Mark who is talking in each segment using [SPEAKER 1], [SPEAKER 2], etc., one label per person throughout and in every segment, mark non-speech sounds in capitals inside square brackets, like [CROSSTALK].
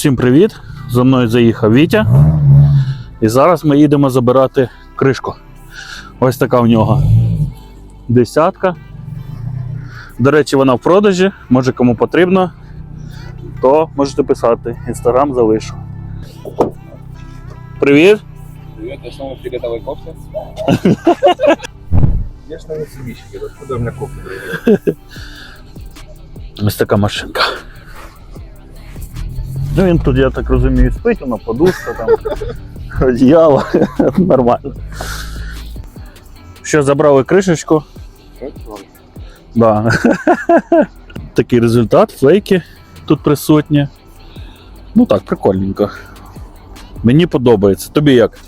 [SPEAKER 1] Всім привіт! За мною заїхав Вітя. І зараз ми їдемо забирати кришку. Ось така в нього десятка. До речі, вона в продажі. Може кому потрібно, то можете писати. Інстаграм залишу. Привіт!
[SPEAKER 2] Привет, я снова в фиговой кофте. Конечно, не сибички, откуда у меня кофта?
[SPEAKER 1] Ось така машинка. Ну він тут, я так розумію, спить, вона подушка там, [LAUGHS] одіяло. [LAUGHS] Нормально. Що, забрали кришечку? Да. [LAUGHS] Такий результат, флейки тут присутні. Ну так, прикольненько. Мені подобається. Тобі як?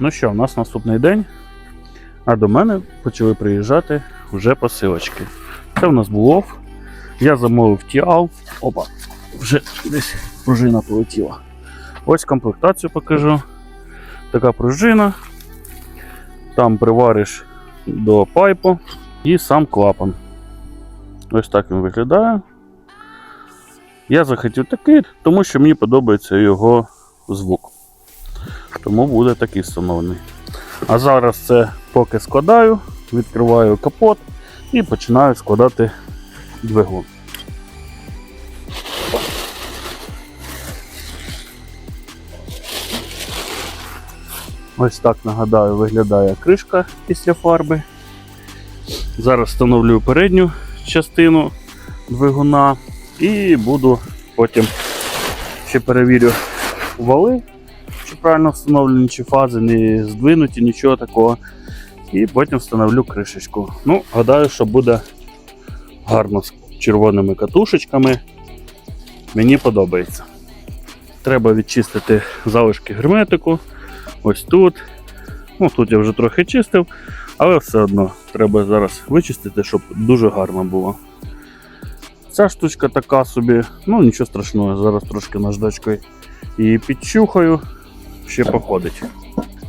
[SPEAKER 1] Ну що, у нас наступний день. А до мене почали приїжджати вже посилочки. Це в нас було. Я замовив тіал. Опа, вже десь пружина полетіла. Ось комплектацію покажу. Така пружина. Там привариш до пайпу і сам клапан. Ось так він виглядає. Я захотів такий, тому що мені подобається його звук. Тому буде такий встановлений. А зараз це поки складаю, відкриваю капот і починаю складати двигун. Ось так нагадаю, виглядає кришка після фарби. Зараз встановлюю передню частину двигуна і буду потім ще перевірю вали, чи правильно встановлені, чи фази не здвинуті, нічого такого. І потім встановлю кришечку. Ну, гадаю, що буде гарно з червоними катушечками. Мені подобається. Треба відчистити залишки герметику. Ось тут. Ну, тут я вже трохи чистив, але все одно треба зараз вичистити, щоб дуже гарно було. Ця штучка така собі, ну нічого страшного, зараз трошки наждачкою її підчухаю, ще походить.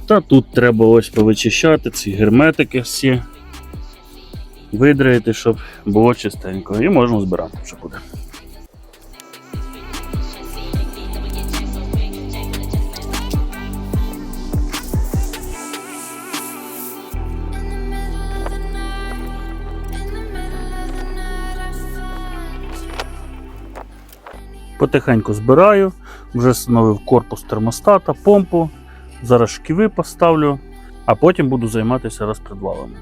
[SPEAKER 1] Та тут треба ось повичищати ці герметики всі, видраїти, щоб було чистенько. І можна збирати вже буде. Потихеньку збираю, вже встановив корпус термостата, помпу. Зараз шківи поставлю, а потім буду займатися розпредвалами.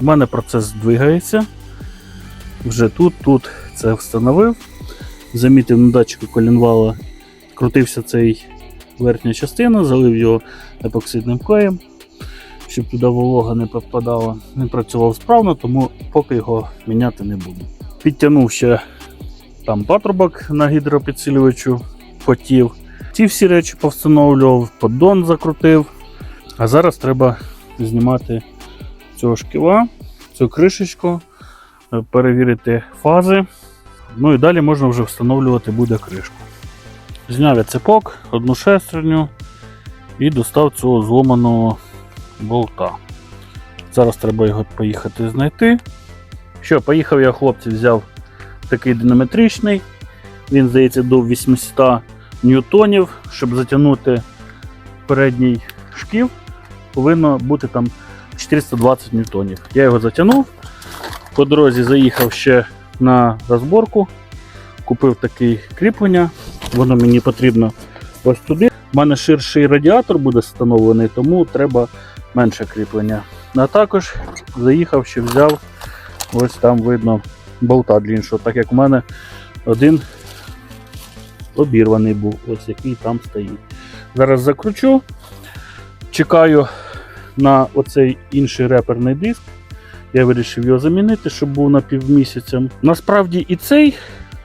[SPEAKER 1] У мене процес двигається. Вже тут, тут це встановив. Замітив на датчику колінвала, крутився цей верхня частина, залив його епоксидним клеєм, щоб туди волога не попадала. Не працював справно, тому поки його міняти не буду. Підтягнув ще там патрубок на гідропідсилювачу, хотів. Ці всі речі повстановлював, поддон закрутив. А зараз треба знімати цього шківа, цю кришечку, е, перевірити фази. Ну і далі можна вже встановлювати буде кришку. Зняв я цепок, одну шестерню і достав цього зломаного болта. Зараз треба його поїхати знайти. Що, поїхав я, хлопці, взяв такий динаметричний. Він, здається, до 800 ньютонів, щоб затягнути передній шків, повинно бути там 420 ньютонів. Я його затягнув. По дорозі заїхав ще на розборку, купив таке кріплення. Воно мені потрібно ось туди. У мене ширший радіатор буде встановлений, тому треба менше кріплення. А також заїхав ще взяв, ось там видно болта для іншого, так як у мене один обірваний був, ось який там стоїть. Зараз закручу, чекаю на оцей інший реперний диск. Я вирішив його замінити, щоб був на півмісяця. Насправді і цей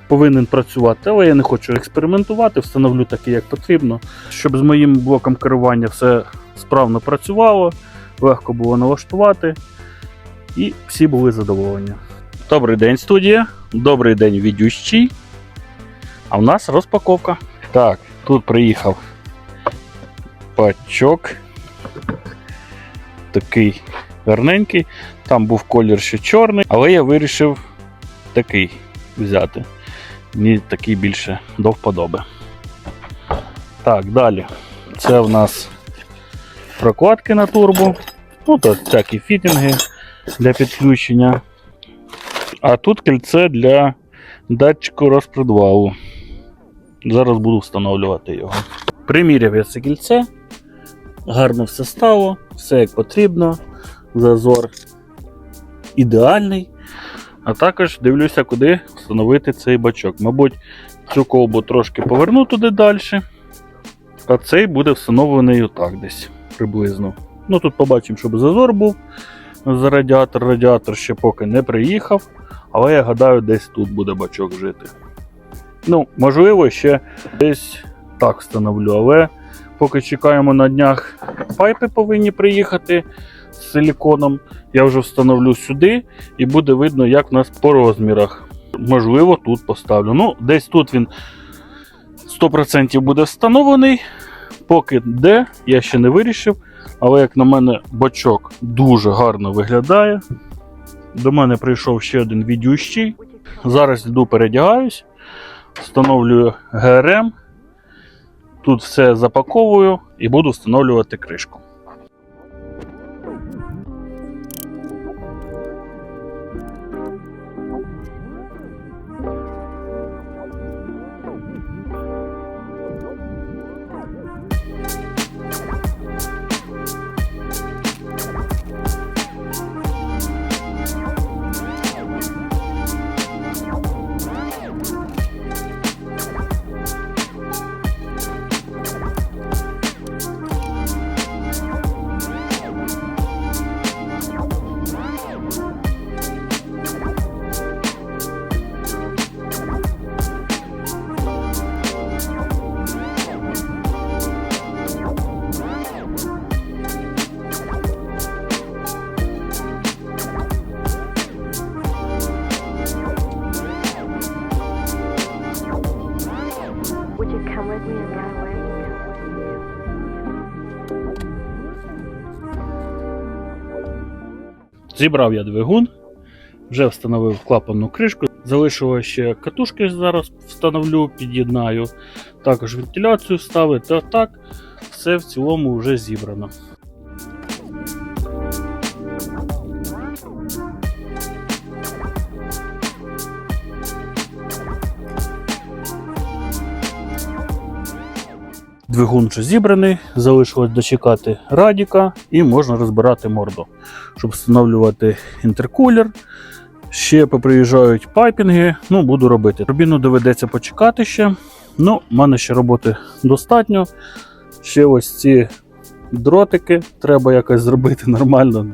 [SPEAKER 1] повинен працювати, але я не хочу експериментувати, встановлю такий, як потрібно, щоб з моїм блоком керування все справно працювало, легко було налаштувати, і всі були задоволені. Добрий день, студія. Добрий день, відющий. А в нас розпаковка. Так, тут приїхав пачок. Такий гарненький. Там був колір ще чорний, але я вирішив такий взяти. Мені такий більше до вподоби. Так, далі. Це в нас прокладки на турбо. Ну, то всякі фітінги для підключення. А тут кільце для датчику розпредвалу. Зараз буду встановлювати його. Приміряв я це кільце. Гарно все стало, все як потрібно. Зазор ідеальний. А також дивлюся, куди встановити цей бачок. Мабуть, цю колбу трошки поверну туди далі. А цей буде встановлений отак десь приблизно. Ну тут побачимо, щоб зазор був за радіатор. Радіатор ще поки не приїхав. Але я гадаю, десь тут буде бачок жити. Ну, можливо, ще десь так встановлю, але поки чекаємо на днях, пайпи повинні приїхати з силіконом. Я вже встановлю сюди і буде видно, як в нас по розмірах. Можливо, тут поставлю. Ну, десь тут він 100% буде встановлений. Поки де, я ще не вирішив. Але, як на мене, бачок дуже гарно виглядає. До мене прийшов ще один відющий. Зараз йду передягаюсь, встановлюю ГРМ. Тут все запаковую і буду встановлювати кришку. Зібрав я двигун, вже встановив клапанну кришку. Залишилося ще катушки зараз встановлю, під'єднаю. Також вентиляцію ставити. А так, все в цілому вже зібрано. Двигун вже зібраний, залишилось дочекати радіка і можна розбирати морду, щоб встановлювати інтеркулер. Ще поприїжджають пайпінги, ну буду робити. Турбіну доведеться почекати ще. Ну, в мене ще роботи достатньо. Ще ось ці дротики треба якось зробити [LAUGHS] нормально.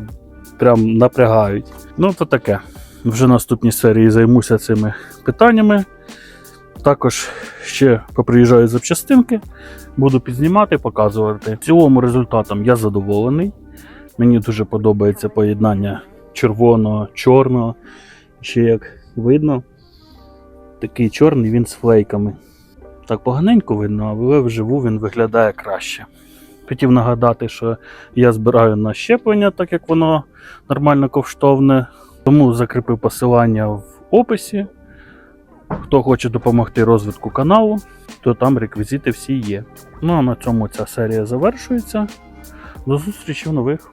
[SPEAKER 1] Прям напрягають. Ну, то таке. Вже в наступній серії займуся цими питаннями. Також ще поприїжджають запчастинки, буду підзнімати, показувати. В цілому результатом я задоволений. Мені дуже подобається поєднання червоного, чорного. Ще як видно, такий чорний він з флейками. Так поганенько видно, але вживу він виглядає краще. Хотів нагадати, що я збираю на щеплення, так як воно нормально ковштовне. Тому закріпив посилання в описі. Хто хоче допомогти розвитку каналу, то там реквізити всі є. Ну а на цьому ця серія завершується. До зустрічі в нових